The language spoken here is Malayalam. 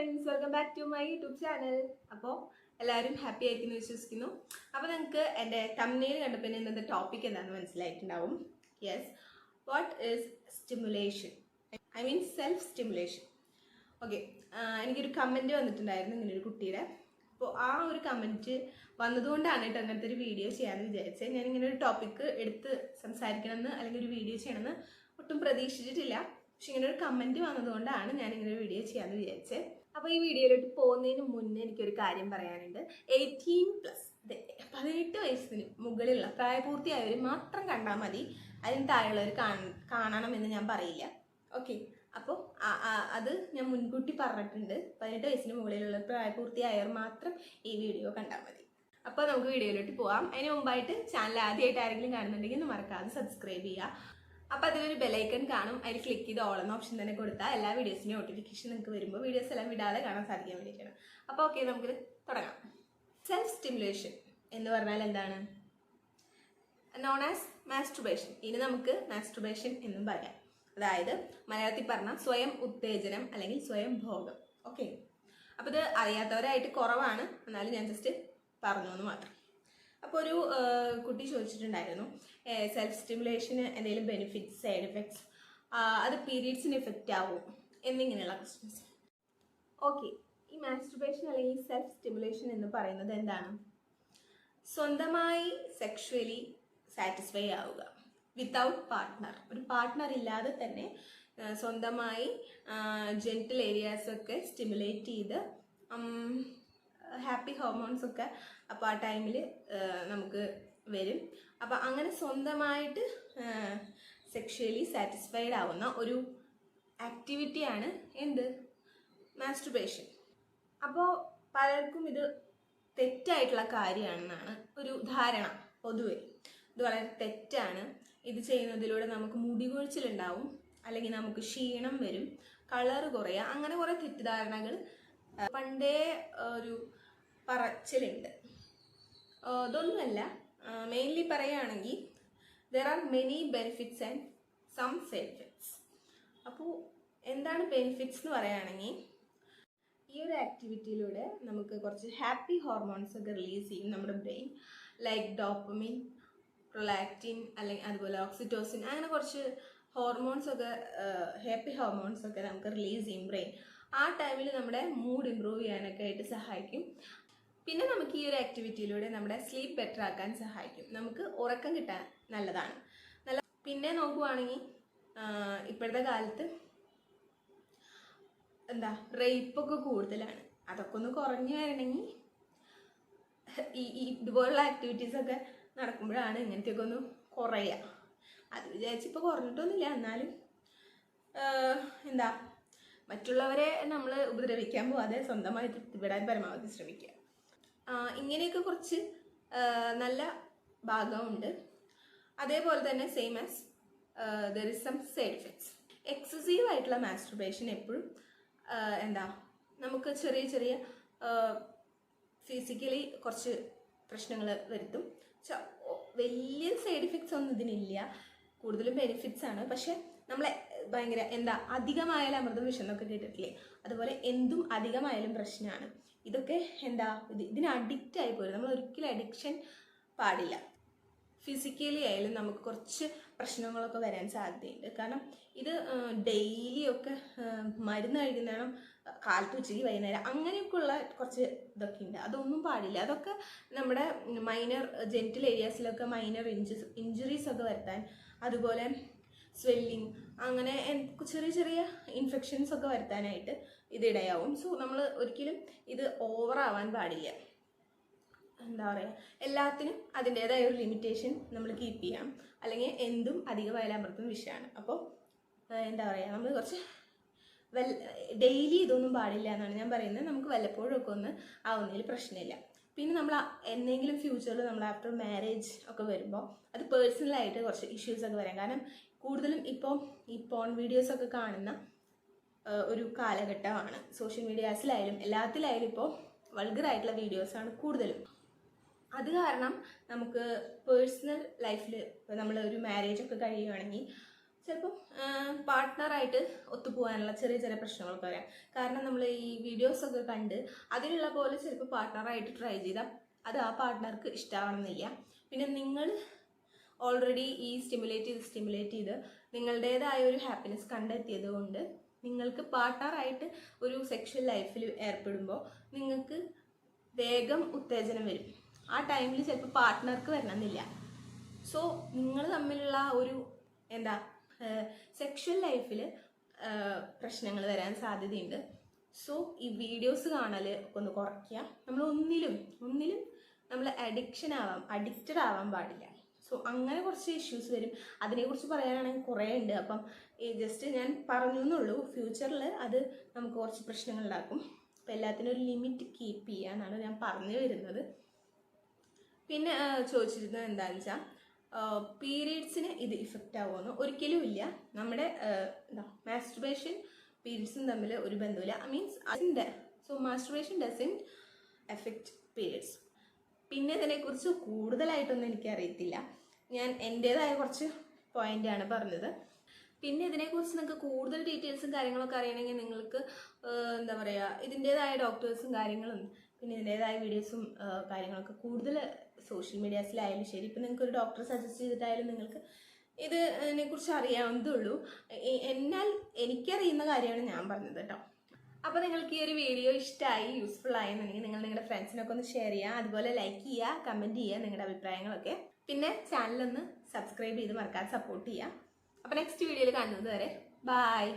Friends welcome back to my YouTube channel അപ്പോൾ എല്ലാവരും ഹാപ്പി ആയിരിക്കുന്നു വിശ്വസിക്കുന്നു. അപ്പോൾ നിങ്ങൾക്ക് എന്റെ തമ്മിൽ കണ്ടപ്പോൾ ഇന്നത്തെ ടോപ്പിക് എന്താണെന്ന് മനസ്സിലായിട്ടുണ്ടാവും. Yes what is stimulation I mean self stimulation okay എനിക്കൊരു കമന്റ് വന്നിട്ടുണ്ടായിരുന്നു ഇങ്ങനെ ഒരു കുട്ടിയുടെ. അപ്പോൾ ആ ഒരു കമന്റ് വന്നതുകൊണ്ടാണ് കേട്ടോ അങ്ങനത്തെ ഒരു വീഡിയോ ചെയ്യാമെന്ന് വിചാരിച്ചത് ഞാൻ ഇങ്ങനെ ഒരു ടോപ്പിക്ക് എടുത്ത് സംസാരിക്കണമെന്ന് അല്ലെങ്കിൽ ഒരു വീഡിയോ ചെയ്യണമെന്ന് ഒട്ടും പ്രതീക്ഷിച്ചിട്ടില്ല. പക്ഷെ ഇങ്ങനെ ഒരു കമന്റ് വന്നതുകൊണ്ടാണ് ഞാൻ ഇങ്ങനെ ഒരു വീഡിയോ ചെയ്യാമെന്ന് വിചാരിച്ചത് അപ്പോൾ ഈ വീഡിയോയിലോട്ട് പോകുന്നതിന് മുന്നേ എനിക്കൊരു കാര്യം പറയാനുണ്ട്. എയ്റ്റീൻ പ്ലസ് പതിനെട്ട് വയസ്സിന് മുകളിലുള്ള പ്രായപൂർത്തിയായവർ മാത്രം കണ്ടാൽ മതി. അതിന് താഴെയുള്ളവർ കാണണമെന്ന് ഞാൻ പറയില്ല. ഓക്കെ അപ്പോൾ അത് ഞാൻ മുൻകൂട്ടി പറഞ്ഞിട്ടുണ്ട്. പതിനെട്ട് വയസ്സിന് മുകളിലുള്ള പ്രായപൂർത്തിയായവർ മാത്രം ഈ വീഡിയോ കണ്ടാൽ മതി. അപ്പോൾ നമുക്ക് വീഡിയോയിലോട്ട് പോകാം അതിന് മുമ്പായിട്ട് ചാനൽ ആദ്യമായിട്ട് ആരെങ്കിലും കാണുന്നുണ്ടെങ്കിൽ ഒന്ന് മറക്കാതെ സബ്സ്ക്രൈബ് ചെയ്യുക. അപ്പോൾ അതിലൊരു ബെലൈക്കൺ കാണും. അതിൽ ക്ലിക്ക് ചെയ്ത് ഓൾ എന്ന ഓപ്ഷൻ തന്നെ കൊടുത്താൽ എല്ലാ വീഡിയോസിനും നോട്ടിഫിക്കേഷൻ നിങ്ങൾക്ക് വരുമ്പോൾ വീഡിയോസ് എല്ലാം വിടാതെ കാണാൻ സാധിക്കാൻ വേണ്ടിയിട്ടാണ് അപ്പോൾ ഓക്കെ നമുക്ക് തുടങ്ങാം. സെൽഫ് സ്റ്റിമുലേഷൻ എന്ന് പറഞ്ഞാൽ എന്താണ്? നോൺ ആസ് മാസ്റ്റുബേഷൻ ഇനി നമുക്ക് മാസ്റ്റുബേഷൻ എന്നും പറയാം. അതായത് മലയാളത്തിൽ പറഞ്ഞ സ്വയം ഉത്തേജനം അല്ലെങ്കിൽ സ്വയം ഭോഗം. ഓക്കെ അപ്പോൾ ഇത് അറിയാത്തവരായിട്ട് കുറവാണ്. എന്നാലും ഞാൻ ജസ്റ്റ് പറഞ്ഞു എന്ന് മാത്രം. അപ്പോൾ ഒരു കുട്ടി ചോദിച്ചിട്ടുണ്ടായിരുന്നു സെൽഫ് സ്റ്റിമുലേഷന് എന്തെങ്കിലും ബെനിഫിറ്റ്സ് സൈഡ് എഫക്ട്സ് അത് പീരീഡ്സിന് എഫക്റ്റ് ആവും എന്നിങ്ങനെയുള്ള ക്വസ്റ്റ്യൻസ് ഓക്കെ ഈ മാസ്റ്റുബേഷൻ അല്ലെങ്കിൽ സെൽഫ് സ്റ്റിമുലേഷൻ എന്ന് പറയുന്നത് എന്താണ്? സ്വന്തമായി സെക്ഷുവലി സാറ്റിസ്ഫൈ ആവുക വിത്തൗട്ട് പാർട്ട്ണർ ഒരു പാർട്ട്ണർ ഇല്ലാതെ തന്നെ സ്വന്തമായി ജെന്റൽ ഏരിയാസൊക്കെ സ്റ്റിമുലേറ്റ് ചെയ്ത് ഹാപ്പി ഹോർമോൺസ് ഒക്കെ അപ്പോൾ ആ ടൈമിൽ നമുക്ക് വരും. അപ്പോൾ അങ്ങനെ സ്വന്തമായിട്ട് സെക്ഷലി സാറ്റിസ്ഫൈഡ് ആവുന്ന ഒരു ആക്ടിവിറ്റിയാണ് എന്ത്? മാസ്റ്റുബേഷൻ അപ്പോൾ പലർക്കും ഇത് തെറ്റായിട്ടുള്ള കാര്യമാണെന്നാണ് ഒരു ധാരണ പൊതുവെ. ഇത് വളരെ തെറ്റാണ്. ഇത് ചെയ്യുന്നതിലൂടെ നമുക്ക് മുടി കൊഴിച്ചിലുണ്ടാവും അല്ലെങ്കിൽ നമുക്ക് ക്ഷീണം വരും കളർ കുറയുക അങ്ങനെ കുറേ തെറ്റിദ്ധാരണകൾ പണ്ടേ ഒരു പറച്ചിലുണ്ട്. അതൊന്നുമല്ല മെയിൻലി പറയുകയാണെങ്കിൽ there are many benefits and some effects അപ്പോൾ എന്താണ് ബെനിഫിറ്റ്സ് എന്ന് പറയുകയാണെങ്കിൽ ഈ ഒരു ആക്ടിവിറ്റിയിലൂടെ നമുക്ക് കുറച്ച് ഹാപ്പി ഹോർമോൺസ് ഒക്കെ റിലീസ് ചെയ്യും നമ്മുടെ ബ്രെയിൻ ലൈക്ക് ഡോപ്പമിൻ പ്രൊലാക്റ്റിൻ അല്ലെങ്കിൽ അതുപോലെ ഓക്സിറ്റോസിൻ അങ്ങനെ കുറച്ച് ഹോർമോൺസ് ഒക്കെ ഹാപ്പി ഹോർമോൺസ് ഒക്കെ നമുക്ക് റിലീസ് ചെയ്യും ബ്രെയിൻ ആ ടൈമിൽ നമ്മുടെ മൂഡ് ഇമ്പ്രൂവ് ചെയ്യാനൊക്കെ ആയിട്ട് സഹായിക്കും. പിന്നെ നമുക്ക് ഈ ഒരു ആക്ടിവിറ്റിയിലൂടെ നമ്മുടെ സ്ലീപ്പ് ബെറ്റർ ആക്കാൻ സഹായിക്കും. നമുക്ക് ഉറക്കം കിട്ടാൻ നല്ലതാണ്. നല്ല പിന്നെ നോക്കുവാണെങ്കിൽ ഇപ്പോഴത്തെ കാലത്ത് എന്താ റേപ്പൊക്കെ കൂടുതലാണ്. അതൊക്കെ ഒന്ന് കുറഞ്ഞു വരണമെങ്കിൽ ഈ ഇതുപോലുള്ള ആക്ടിവിറ്റീസൊക്കെ നടക്കുമ്പോഴാണ് ഇങ്ങനത്തെയൊക്കെ ഒന്ന് കുറയുക. അത് വിചാരിച്ചിപ്പോൾ കുറഞ്ഞിട്ടൊന്നുമില്ല. എന്നാലും എന്താ മറ്റുള്ളവരെ നമ്മൾ ഉപദ്രവിക്കാൻ പോവാതെ സ്വന്തമായി തൃപ്തിപ്പെടാൻ പരമാവധി ശ്രമിക്കുക. ഇങ്ങനെയൊക്കെ കുറച്ച് നല്ല ഭാഗമുണ്ട്. അതേപോലെ തന്നെ same as there is some side effects excessive ആയിട്ടുള്ള മാസ്റ്റർബേഷൻ എപ്പോഴും എന്താ നമുക്ക് ചെറിയ ചെറിയ ഫിസിക്കലി കുറച്ച് പ്രശ്നങ്ങൾ വരുത്തും. വലിയ സൈഡ് എഫക്ട്സ് ഒന്നും ഇതിനില്ല. കൂടുതലും ബെനിഫിറ്റ്സ് ആണ്. പക്ഷെ നമ്മളെ ഭയങ്കര എന്താ അധികമായാലും അമൃതം വിഷം എന്നൊക്കെ കേട്ടിട്ടില്ലേ? അതുപോലെ എന്തും അധികമായാലും പ്രശ്നമാണ് ഇതൊക്കെ എന്താ ഇത് ഇതിന് അഡിക്റ്റ് ആയി പോരും നമ്മൾ ഒരിക്കലും അഡിക്ഷൻ പാടില്ല. ഫിസിക്കലി ആയാലും നമുക്ക് കുറച്ച് പ്രശ്നങ്ങളൊക്കെ വരാൻ സാധ്യതയുണ്ട്. കാരണം ഇത് ഡെയിലി ഒക്കെ ആ, മരുന്ന് കഴിക്കുന്നതാണ് കാലത്ത് ഉച്ചയ്ക്ക് വൈകുന്നേരം അങ്ങനെയൊക്കെയുള്ള കുറച്ച് ഇതൊക്കെ ഉണ്ട്. അതൊന്നും പാടില്ല. അതൊക്കെ നമ്മുടെ മൈനർ ജെന്റൽ ഏരിയാസിലൊക്കെ മൈനർ ഇഞ്ചു ഇഞ്ചുറീസ് ഒക്കെ വരുത്താൻ അതുപോലെ സ്വെല്ലിങ് അങ്ങനെ ചെറിയ ചെറിയ ഇൻഫെക്ഷൻസ് ഒക്കെ വരുത്താനായിട്ട് ഇത് ഇടയാവും. സോ നമ്മൾ ഒരിക്കലും ഇത് ഓവറാവാൻ പാടില്ല. എന്താ പറയുക എല്ലാത്തിനും അതിന്റേതായ ഒരു ലിമിറ്റേഷൻ നമ്മൾ കീപ്പ് ചെയ്യാം. അല്ലെങ്കിൽ എന്തും അധികമായാലും അമൃതം വിഷയമാണ് അപ്പോൾ എന്താ പറയുക നമ്മൾ കുറച്ച് വെൽ ഡെയിലി ഇതൊന്നും പാടില്ല എന്നാണ് ഞാൻ പറയുന്നത്. നമുക്ക് വല്ലപ്പോഴും ഒക്കെ ഒന്ന് ആവുന്നതിൽ പ്രശ്നമില്ല. പിന്നെ നമ്മൾ എന്തെങ്കിലും ഫ്യൂച്ചറിൽ നമ്മൾ ആഫ്റ്റർ മാരേജ് ഒക്കെ വരുമ്പോൾ അത് പേഴ്സണലായിട്ട് കുറച്ച് ഇഷ്യൂസ് ഒക്കെ വരാം. കാരണം കൂടുതലും ഇപ്പോൾ ഈ പോൺ വീഡിയോസ് ഒക്കെ കാണുന്ന ഒരു കാലഘട്ടമാണ്. സോഷ്യൽ മീഡിയാസിലായാലും എല്ലാത്തിലായാലും ഇപ്പോൾ വൾഗറായിട്ടുള്ള വീഡിയോസാണ് കൂടുതലും. അത് കാരണം നമുക്ക് പേഴ്സണൽ ലൈഫിൽ നമ്മൾ ഒരു മാരേജ് ഒക്കെ കഴിയുകയാണെങ്കിൽ ചിലപ്പം പാർട്ട്ണറായിട്ട് ഒത്തുപോകാനുള്ള ചെറിയ ചെറിയ പ്രശ്നങ്ങളൊക്കെ വരാം. കാരണം നമ്മൾ ഈ വീഡിയോസൊക്കെ കണ്ട് അതിലുള്ള പോലെ ചിലപ്പോൾ പാർട്ട്ണറായിട്ട് ട്രൈ ചെയ്താൽ അത് ആ പാർട്ട്ണർക്ക് ഇഷ്ടമാവണമെന്നില്ല പിന്നെ നിങ്ങൾ ഓൾറെഡി ഈ സ്റ്റിമുലേറ്റ് ചെയ്ത് സ്റ്റിമുലേറ്റ് ചെയ്ത് നിങ്ങളുടേതായ ഒരു ഹാപ്പിനെസ് കണ്ടെത്തിയത് കൊണ്ട് നിങ്ങൾക്ക് പാർട്ട്ണറായിട്ട് ഒരു സെക്ഷൽ ലൈഫിൽ ഏർപ്പെടുമ്പോൾ നിങ്ങൾക്ക് വേഗം ഉത്തേജനം വരും. ആ ടൈമിൽ ചിലപ്പോൾ പാർട്ട്ണർക്ക് വരണമെന്നില്ല. സോ നിങ്ങൾ തമ്മിലുള്ള ഒരു എന്താ സെക്ഷൽ ലൈഫിൽ പ്രശ്നങ്ങൾ വരാൻ സാധ്യതയുണ്ട്. സോ ഈ വീഡിയോസ് കാണൽ ഒന്ന് കുറയ്ക്കുക. നമ്മൾ ഒന്നിലും ഒന്നിലും നമ്മൾ അഡിക്ഷൻ ആവാം അഡിക്റ്റഡ് ആവാൻ പാടില്ല. സോ അങ്ങനെ കുറച്ച് ഇഷ്യൂസ് വരും. അതിനെക്കുറിച്ച് പറയാനാണെങ്കിൽ കുറേ ഉണ്ട്. അപ്പം ജസ്റ്റ് ഞാൻ പറഞ്ഞു എന്നുള്ളൂ. ഫ്യൂച്ചറിൽ അത് നമുക്ക് കുറച്ച് പ്രശ്നങ്ങൾ ഉണ്ടാക്കും. അപ്പം എല്ലാത്തിനും ഒരു ലിമിറ്റ് കീപ്പ് ചെയ്യുക എന്നാണ് ഞാൻ പറഞ്ഞു വരുന്നത്. പിന്നെ ചോദിച്ചിരുന്നത് എന്താണെന്ന് വെച്ചാൽ പീരീഡ്സിന് ഇത് ഇഫക്റ്റ് ആവുമെന്ന് ഒരിക്കലും ഇല്ല. നമ്മുടെ എന്താ മാസ്റ്റുബേഷൻ പീരീഡ്സും തമ്മിൽ ഒരു ബന്ധമില്ല മീൻസ് അതിന്റെ so masturbation doesn't effect periods പിന്നെ ഇതിനെക്കുറിച്ച് കൂടുതലായിട്ടൊന്നും എനിക്കറിയത്തില്ല. ഞാൻ എന്റേതായ കുറച്ച് പോയിന്റാണ് പറഞ്ഞത്. പിന്നെ ഇതിനെക്കുറിച്ച് നിങ്ങൾക്ക് കൂടുതൽ ഡീറ്റെയിൽസും കാര്യങ്ങളൊക്കെ അറിയണമെങ്കിൽ നിങ്ങൾക്ക് എന്താ പറയുക ഇതിന്റേതായ ഡോക്ടേഴ്സും കാര്യങ്ങളും പിന്നെ ഇതിന്റെതായ വീഡിയോസും കാര്യങ്ങളൊക്കെ കൂടുതൽ സോഷ്യൽ മീഡിയാസിലായാലും ശരി. ഇപ്പം നിങ്ങൾക്ക് ഒരു ഡോക്ടറെ സജസ്റ്റ് ചെയ്തിട്ടായാലും നിങ്ങൾക്ക് ഇത് ഇതിനെക്കുറിച്ച് അറിയാവുന്നതേ ഉള്ളൂ എന്നാൽ എനിക്കറിയുന്ന കാര്യമാണ് ഞാൻ പറഞ്ഞത് കേട്ടോ. അപ്പോൾ നിങ്ങൾക്ക് ഈ ഒരു വീഡിയോ ഇഷ്ടമായി യൂസ്ഫുൾ ആയെന്നുണ്ടെങ്കിൽ നിങ്ങൾ നിങ്ങളുടെ ഫ്രണ്ട്സിനൊക്കെ ഒന്ന് ഷെയർ ചെയ്യുക. അതുപോലെ ലൈക്ക് ചെയ്യുക കമന്റ് ചെയ്യുക നിങ്ങളുടെ അഭിപ്രായങ്ങളൊക്കെ. പിന്നെ ചാനലൊന്ന് സബ്സ്ക്രൈബ് ചെയ്ത് മറക്കാതെ സപ്പോർട്ട് ചെയ്യുക. അപ്പോൾ നെക്സ്റ്റ് വീഡിയോയിൽ കാണുന്നത് വരെ ബായ്